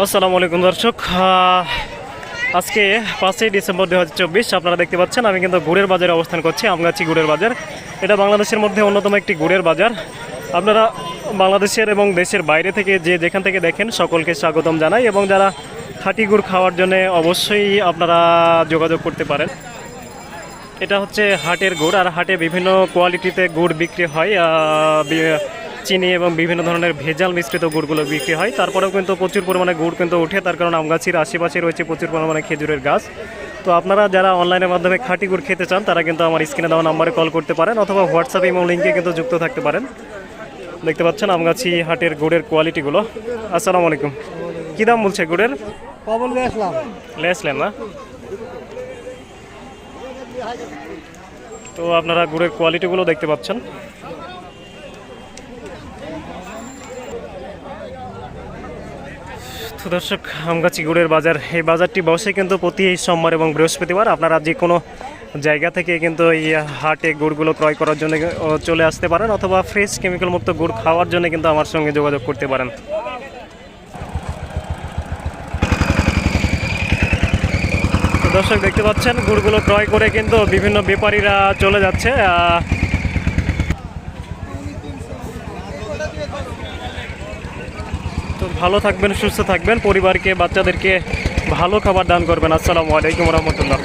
আসসালামু আলাইকুম দর্শক। আজকে পাঁচই ডিসেম্বর দু হাজার চব্বিশ, আপনারা দেখতে পাচ্ছেন, আমি কিন্তু গুড়ের বাজারে অবস্থান করছি, আমগাছি গুড়ের বাজার। এটা বাংলাদেশের মধ্যে অন্যতম একটি গুড়ের বাজার। আপনারা বাংলাদেশের এবং দেশের বাইরে থেকে যে যেখান থেকে দেখেন, সকলকে স্বাগতম জানাই এবং যারা খাঁটি গুড় খাওয়ার জন্য অবশ্যই আপনারা যোগাযোগ করতে পারেন। এটা হচ্ছে হাটের গুড়, আর হাটে বিভিন্ন কোয়ালিটিতে গুড় বিক্রি হয় চিনি এবং বিভিন্ন ধরনের ভেজাল মিশ্রিত গুড়গুলো বিক্রি হয়। তারপরেও কিন্তু প্রচুর পরিমাণে গুড় কিন্তু ওঠে তার কারণ আমগাছির আশেপাশে রয়েছে প্রচুর পরিমাণে খেজুরের গাছ। তো আপনারা যারা অনলাইনের মাধ্যমে খাঁটি গুড় খেতে চান তারা কিন্তু আমার স্ক্রিনে দেওয়া নাম্বারে কল করতে পারেন অথবা হোয়াটসঅ্যাপ এবং লিঙ্কে কিন্তু যুক্ত থাকতে পারেন। দেখতে পাচ্ছেন আমগাছি হাটের গুড়ের কোয়ালিটিগুলো। আসসালামু আলাইকুম। কী দাম বলছে গুড়ের? লেসলেন না? তো আপনারা গুড়ের কোয়ালিটিগুলো দেখতে পাচ্ছেন। তো দর্শক, আমগাছি গুড়ের বাজার, এই বাজারটি বসে কিন্তু প্রতি সোমবার এবং বৃহস্পতিবার। আপনারা যে কোনো জায়গা থেকে কিন্তু এই হাটে গুড়গুলো ক্রয় করার জন্য চলে আসতে পারেন অথবা ফ্রেশ কেমিক্যাল মুক্ত গুড় খাওয়ার জন্য কিন্তু আমার সঙ্গে যোগাযোগ করতে পারেন। দর্শক, দেখতে পাচ্ছেন, গুড়গুলো ক্রয় করে কিন্তু বিভিন্ন ব্যাপারীরা চলে যাচ্ছে। তো ভালো থাকবেন সুস্থ থাকবেন। পরিবারকে বাচ্চাদেরকে ভালো খাবার দান করবেন। আসসালামু আলাইকুম রহমতুল্লাহ।